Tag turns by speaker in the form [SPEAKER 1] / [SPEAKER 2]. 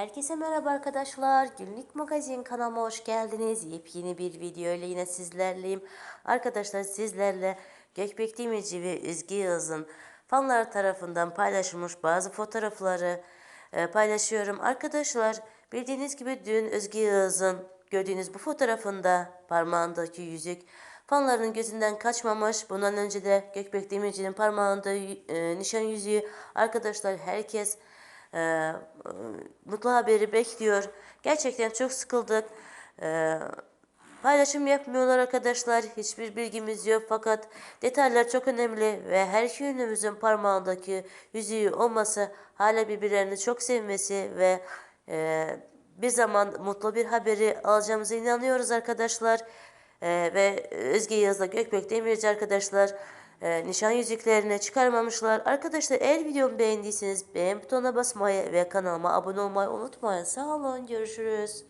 [SPEAKER 1] Herkese merhaba arkadaşlar. Günlük magazin kanalıma hoş geldiniz. Yepyeni bir video ile yine sizlerleyim. Arkadaşlar sizlerle Gökbek Demirci ve Özge Yağız'ın fanlar tarafından paylaşılmış bazı fotoğrafları e, paylaşıyorum. Arkadaşlar bildiğiniz gibi dün Özge Yağız'ın gördüğünüz bu fotoğrafında parmağındaki yüzük fanların gözünden kaçmamış. Bundan önce de Gökbek Demirci'nin parmağında e, nişan yüzüğü. Arkadaşlar herkes e, mutlu haberi bekliyor. Gerçekten çok sıkıldık. E, paylaşım yapmıyorlar arkadaşlar. Hiçbir bilgimiz yok fakat detaylar çok önemli ve her iki ünlümüzün parmağındaki yüzüğü olması hala birbirlerini çok sevmesi ve e, bir zaman mutlu bir haberi alacağımıza inanıyoruz arkadaşlar. E, ve Özge Yağız'la Gökbek Demirci arkadaşlar e, nişan yüzüklerini çıkarmamışlar. Arkadaşlar eğer videomu beğendiyseniz beğen butonuna basmayı ve kanalıma abone olmayı unutmayın. Sağ olun görüşürüz.